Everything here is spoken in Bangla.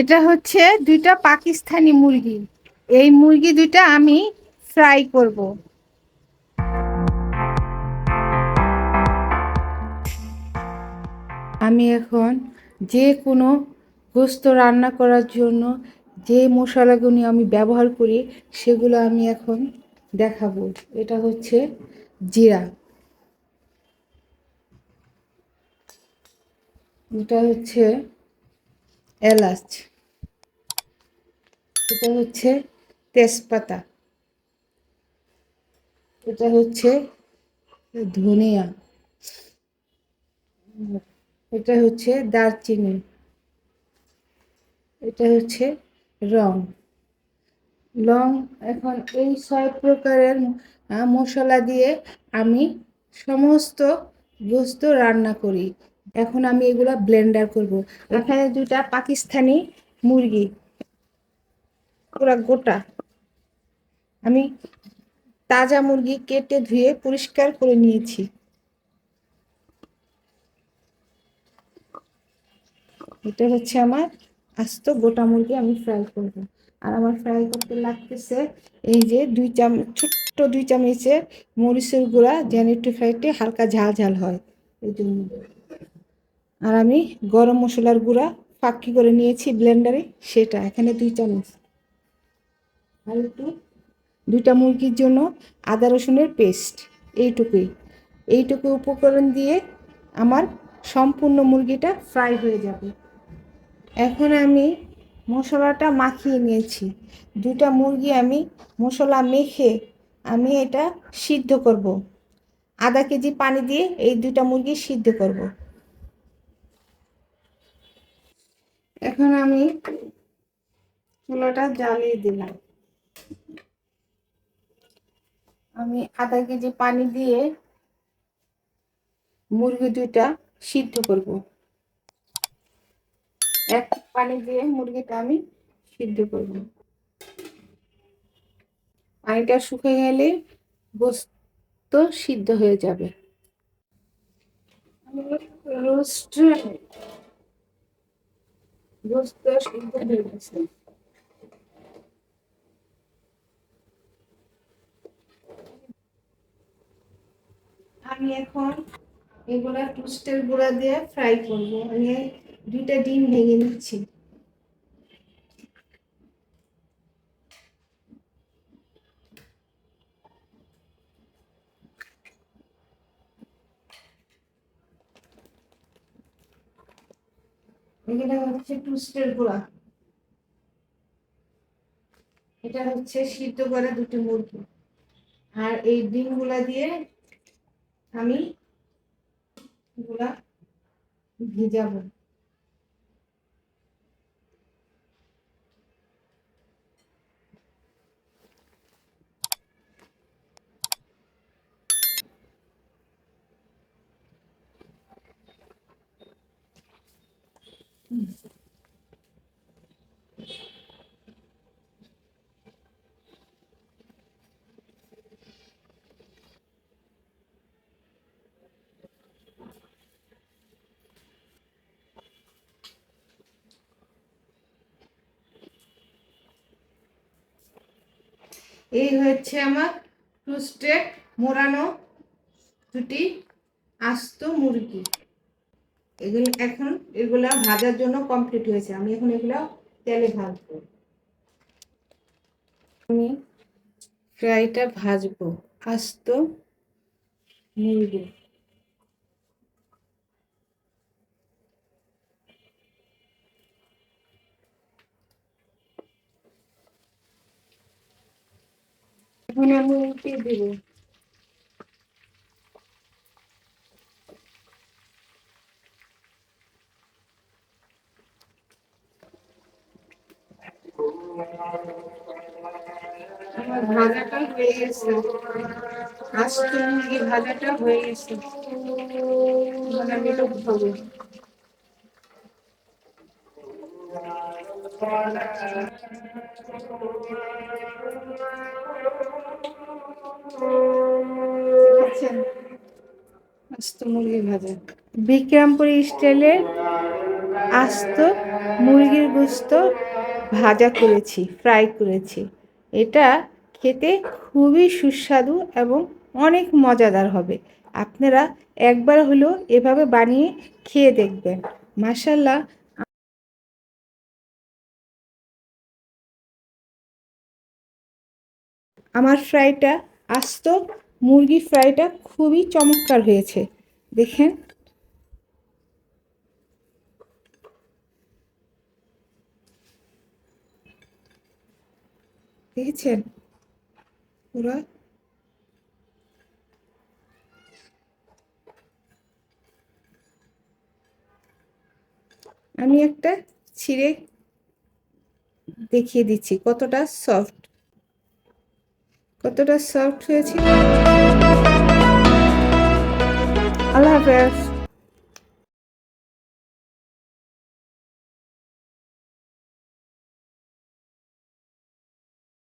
এটা হচ্ছে দুইটা পাকিস্তানি মুরগি। এই মুরগি দুইটা আমি ফ্রাই করব। আমি এখন যে কোনো গোস্ত রান্না করার জন্য যে মশলাগুলি আমি ব্যবহার করি, সেগুলো আমি এখন দেখাবো। এটা হচ্ছে জিরা। এটা হচ্ছে এলাচ। এটা হচ্ছে তেজপাতা। এটা হচ্ছে ধনিয়া। এটা হচ্ছে দারচিনি। এটা হচ্ছে রং। লং এখন এই ছয় প্রকারের মশলা দিয়ে আমি সমস্ত গোস্ত রান্না করি। এখন আমি এগুলা ব্লেন্ডার করব। এখানে দুটা পাকিস্তানি মুরগি। পুরা গোটা। আমি তাজা মুরগি কেটে ধুয়ে পরিষ্কার করে নিয়েছি। এটা হচ্ছে আমার আস্ত গোটা মুরগি আমি ফ্রাই করব। আর আমার ফ্রাই করতে লাগতেছে এই যে দুই চামচ ছোট্ট দুই চামচের মরিচের গুঁড়া যেন একটু ফ্রাইতে হালকা ঝাল ঝাল হয়। এই জন্য। আর আমি গরম মশলার গুঁড়া ফাঁকি করে নিয়েছি ব্লেন্ডারে সেটা, এখানে দুই চামচ। দুইটা মুরগির জন্য আদা রসুনের পেস্ট এইটুকুই। এইটুকু উপকরণ দিয়ে আমার সম্পূর্ণ মুরগিটা ফ্রাই হয়ে যাবে। এখন আমি মশলাটা মাখিয়ে নিয়েছি। দুটা মুরগি আমি মশলা মেখে আমি এটা সিদ্ধ করব। আধা কেজি পানি দিয়ে এই দুটা মুরগি সিদ্ধ করব। এখন আমি চুলাটা জ্বালিয়ে দিলাম। আমি আধা কেজি পানি দিয়ে মুরগি দুইটা সিদ্ধ করব। এক পানি দিয়ে মুরগিটা আমি সিদ্ধ করব। পানিটা শুকে গেলে গোস্ত সিদ্ধ হয়ে যাবে। রোস্ট গোস্ত সিদ্ধ হয়ে গেছে। আমি এখন এগুলা টুস্টের গুঁড়া দিয়ে ফ্রাই করব। আমি দুইটা ডিম ভেঙে নিচ্ছি। এখানে হচ্ছে টুস্টের গুঁড়া। এটা হচ্ছে সিদ্ধ করা দুটো মুরগি। আর এই ডিমগুলা দিয়ে আমি এগুলা ভিজাবো এই হচ্ছে আমার টু স্টেপ মোড়ানো দুটি আস্ত মুরগি। এগুলো এখন এগুলা ভাজার জন্য কমপ্লিট হয়েছে। আমি এখন এগুলা তেলে ভাজবো। আমি ফ্রাইটা ভাজবো আস্ত মুরগি। এখন আমি উল্টে দেবো আমার ভাজাটা হয়ে গেছে আস্ত মুরগি ভাজাটা হয়ে গেছে আমি এটা উঠাবো আস্ত মুরগি ভাজা। বিক্রমপুরি স্টাইলের আস্ত মুরগির গোস্ত ভাজা করেছি ফ্রাই করেছি। এটা খেতে খুবই সুস্বাদু এবং অনেক মজাদার হবে। আপনারা একবার হলেও এভাবে বানিয়ে খেয়ে দেখবেন। মাসাল্লাহ আমার ফ্রাইটা, আস্ত মুরগি ফ্রাইটা খুবই চমৎকার হয়েছে। দেখেন। দেখেছেন? পুরো আমি একটা ছিঁড়ে দেখিয়ে দিচ্ছি কতটা সফট কতটা সফট হয়েছে আল্লাহ হাফেজ।